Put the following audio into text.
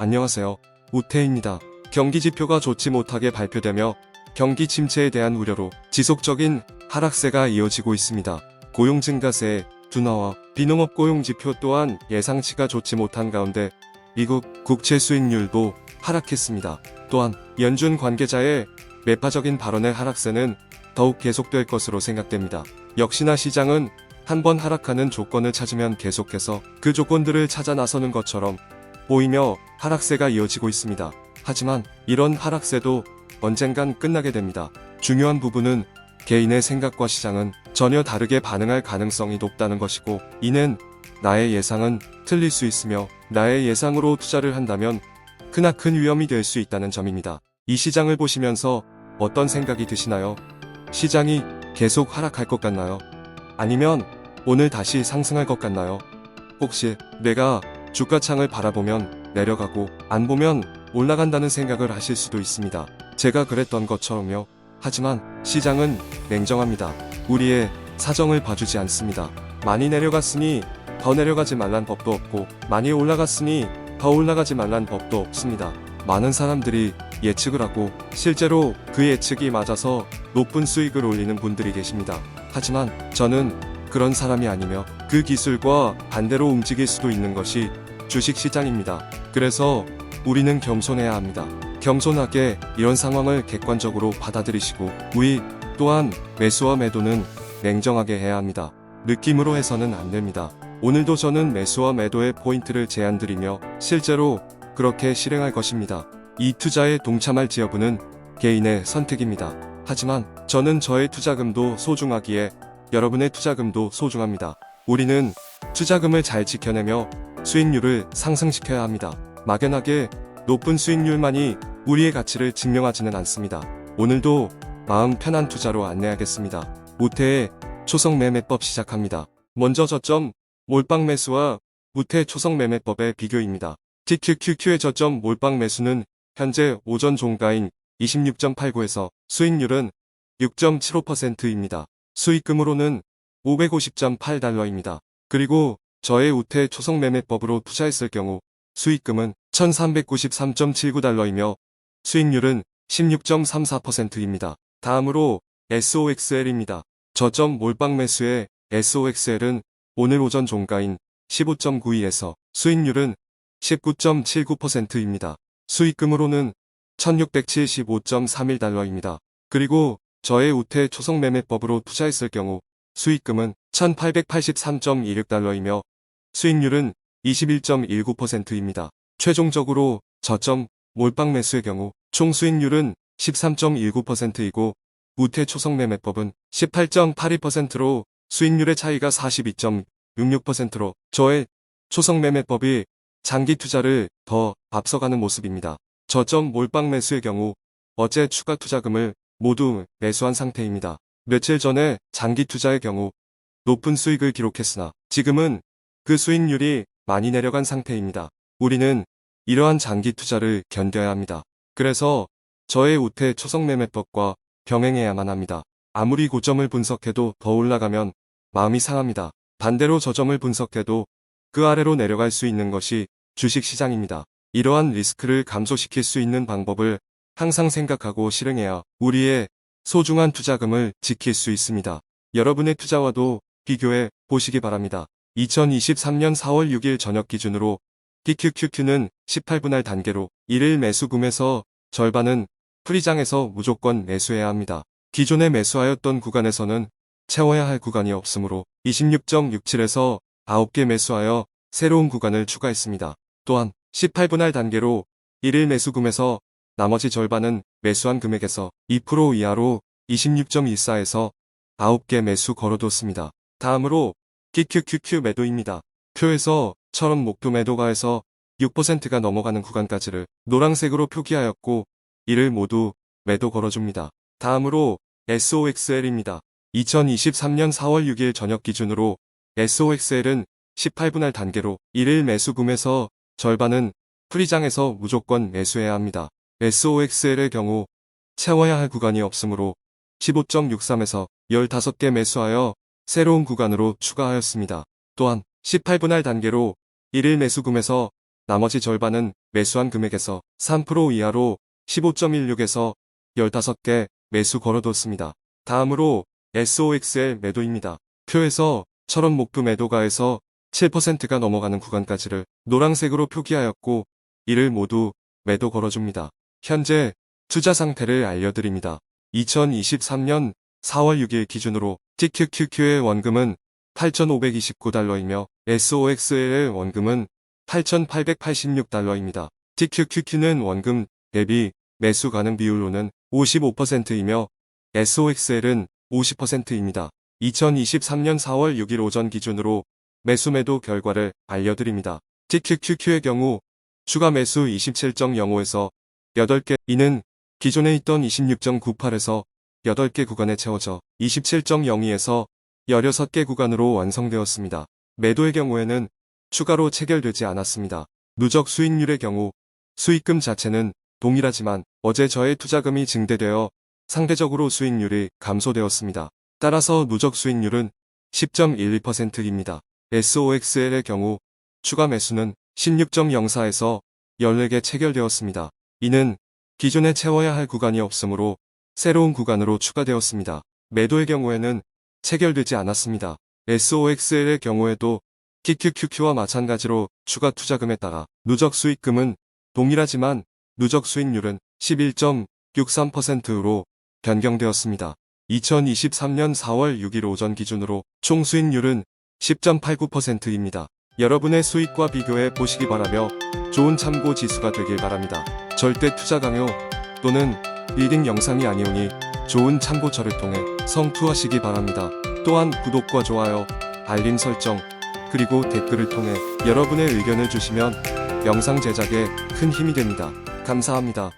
안녕하세요. 우태입니다. 경기 지표가 좋지 못하게 발표되며 경기 침체에 대한 우려로 지속적인 하락세가 이어지고 있습니다. 고용 증가세, 둔화와 비농업 고용 지표 또한 예상치가 좋지 못한 가운데 미국 국채 수익률도 하락했습니다. 또한 연준 관계자의 매파적인 발언의 하락세는 더욱 계속될 것으로 생각됩니다. 역시나 시장은 한 번 하락하는 조건을 찾으면 계속해서 그 조건들을 찾아 나서는 것처럼 보이며 하락세가 이어지고 있습니다. 하지만 이런 하락세도 언젠간 끝나게 됩니다. 중요한 부분은 개인의 생각과 시장은 전혀 다르게 반응할 가능성이 높다는 것이고 이는 나의 예상은 틀릴 수 있으며 나의 예상으로 투자를 한다면 크나큰 위험이 될 수 있다는 점입니다. 이 시장을 보시면서 어떤 생각이 드시나요? 시장이 계속 하락할 것 같나요? 아니면 오늘 다시 상승할 것 같나요? 혹시 내가 주가창을 바라보면 내려가고 안 보면 올라간다는 생각을 하실 수도 있습니다. 제가 그랬던 것처럼요. 하지만 시장은 냉정합니다. 우리의 사정을 봐주지 않습니다. 많이 내려갔으니 더 내려가지 말란 법도 없고 많이 올라갔으니 더 올라가지 말란 법도 없습니다. 많은 사람들이 예측을 하고 실제로 그 예측이 맞아서 높은 수익을 올리는 분들이 계십니다. 하지만 저는 그런 사람이 아니며 그 기술과 반대로 움직일 수도 있는 것이 주식 시장입니다. 그래서 우리는 겸손해야 합니다. 겸손하게 이런 상황을 객관적으로 받아들이시고 우리 또한 매수와 매도는 냉정하게 해야 합니다. 느낌으로 해서는 안 됩니다. 오늘도 저는 매수와 매도의 포인트를 제안드리며 실제로 그렇게 실행할 것입니다. 이 투자에 동참할지 여부는 개인의 선택입니다. 하지만 저는 저의 투자금도 소중하기에 여러분의 투자금도 소중합니다. 우리는 투자금을 잘 지켜내며 수익률을 상승시켜야 합니다. 막연하게 높은 수익률만이 우리의 가치를 증명하지는 않습니다. 오늘도 마음 편한 투자로 안내하겠습니다. 우태의 초성 매매법 시작합니다. 먼저 저점 몰빵 매수와 우태 초성 매매법의 비교입니다. TQQQ의 저점 몰빵 매수는 현재 오전 종가인 26.89에서 수익률은 6.75%입니다. 수익금으로는 550.8달러입니다. 그리고 저의 우태 초성 매매법으로 투자했을 경우 수익금은 1393.79달러이며 수익률은 16.34%입니다. 다음으로 SOXL입니다. 저점 몰빵 매수의 SOXL은 오늘 오전 종가인 15.92에서 수익률은 19.79%입니다. 수익금으로는 1675.31달러입니다. 그리고 저의 우태 초성 매매법으로 투자했을 경우 수익금은 1883.26달러이며 수익률은 21.19%입니다. 최종적으로 저점 몰빵 매수의 경우 총 수익률은 13.19%이고 우태 초성 매매법은 18.82%로 수익률의 차이가 42.66%로 저의 초성 매매법이 장기 투자를 더 앞서가는 모습입니다. 저점 몰빵 매수의 경우 어제 추가 투자금을 모두 매수한 상태입니다. 며칠 전에 장기 투자의 경우 높은 수익을 기록했으나 지금은 그 수익률이 많이 내려간 상태입니다. 우리는 이러한 장기 투자를 견뎌야 합니다. 그래서 저의 우태 초성 매매법과 병행해야만 합니다. 아무리 고점을 분석해도 더 올라가면 마음이 상합니다. 반대로 저점을 분석해도 그 아래로 내려갈 수 있는 것이 주식 시장입니다. 이러한 리스크를 감소시킬 수 있는 방법을 항상 생각하고 실행해야 우리의 소중한 투자금을 지킬 수 있습니다. 여러분의 투자와도 비교해 보시기 바랍니다. 2023년 4월 6일 저녁 기준으로 DQQQ는 18분할 단계로 1일 매수금에서 절반은 프리장에서 무조건 매수해야 합니다. 기존에 매수하였던 구간에서는 채워야 할 구간이 없으므로 26.67에서 9개 매수하여 새로운 구간을 추가했습니다. 또한 18분할 단계로 1일 매수금에서 나머지 절반은 매수한 금액에서 2% 이하로 26.14에서 9개 매수 걸어뒀습니다. 다음으로 QQQQ 매도입니다. 표에서 처럼 목표 매도가에서 6%가 넘어가는 구간까지를 노란색으로 표기하였고 이를 모두 매도 걸어줍니다. 다음으로 SOXL입니다. 2023년 4월 6일 저녁 기준으로 SOXL은 18분할 단계로 1일 매수 금에서 절반은 프리장에서 무조건 매수해야 합니다. SOXL의 경우 채워야 할 구간이 없으므로 15.63에서 15개 매수하여 새로운 구간으로 추가하였습니다. 또한 18분할 단계로 1일 매수금에서 나머지 절반은 매수한 금액에서 3% 이하로 15.16에서 15개 매수 걸어뒀습니다. 다음으로 SOXL 매도입니다. 표에서 철원 목표 매도가에서 7%가 넘어가는 구간까지를 노란색으로 표기하였고 이를 모두 매도 걸어줍니다. 현재 투자 상태를 알려드립니다. 2023년 4월 6일 기준으로 TQQQ의 원금은 8,529달러이며 SOXL의 원금은 8,886달러입니다. TQQQ는 원금 대비 매수 가능 비율로는 55%이며 SOXL은 50%입니다. 2023년 4월 6일 오전 기준으로 매수 매도 결과를 알려드립니다. TQQQ의 경우 추가 매수 27.05에서 8개 이는 기존에 있던 26.98에서 8개 구간에 채워져 27.02에서 16개 구간으로 완성되었습니다. 매도의 경우에는 추가로 체결되지 않았습니다. 누적 수익률의 경우 수익금 자체는 동일하지만 어제 저의 투자금이 증대되어 상대적으로 수익률이 감소되었습니다. 따라서 누적 수익률은 10.12%입니다. SOXL의 경우 추가 매수는 16.04에서 14개 체결되었습니다. 이는 기존에 채워야 할 구간이 없으므로 새로운 구간으로 추가되었습니다. 매도의 경우에는 체결되지 않았습니다. SOXL의 경우에도 TQQQ와 마찬가지로 추가 투자금에 따라 누적 수익금은 동일하지만 누적 수익률은 11.63%로 변경되었습니다. 2023년 4월 6일 오전 기준으로 총 수익률은 10.89%입니다. 여러분의 수익과 비교해 보시기 바라며 좋은 참고 지수가 되길 바랍니다. 절대 투자 강요 또는 리딩 영상이 아니오니 좋은 참고처를 통해 성투하시기 바랍니다. 또한 구독과 좋아요, 알림 설정, 그리고 댓글을 통해 여러분의 의견을 주시면 영상 제작에 큰 힘이 됩니다. 감사합니다.